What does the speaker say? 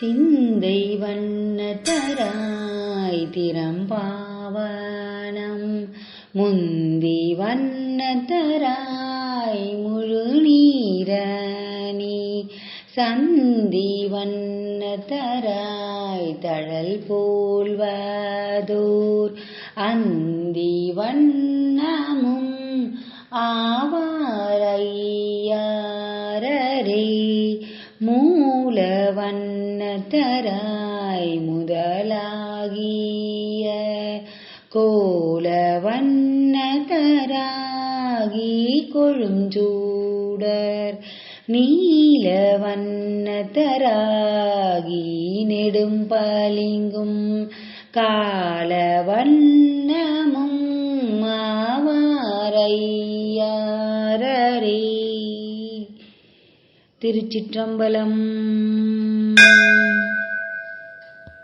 சிந்தை வண்ணத்தராய் திறம்பாவனம். முந்தி வண்ணத்தராய் முழு நீரணி. சந்தி வண்ணத்தராய் தழல் போல்வதோர் அந்தி வண்ணமும் ஆ மூலவண்ணத்தராய் முதலாகிய கோலவண்ணத்தராகி கொழுஞ்சூடர் நீல வண்ணத்தராகி நெடும் பளிங்கும் கால மாவாரையாரரே திருச்சிற்றம்பலம்.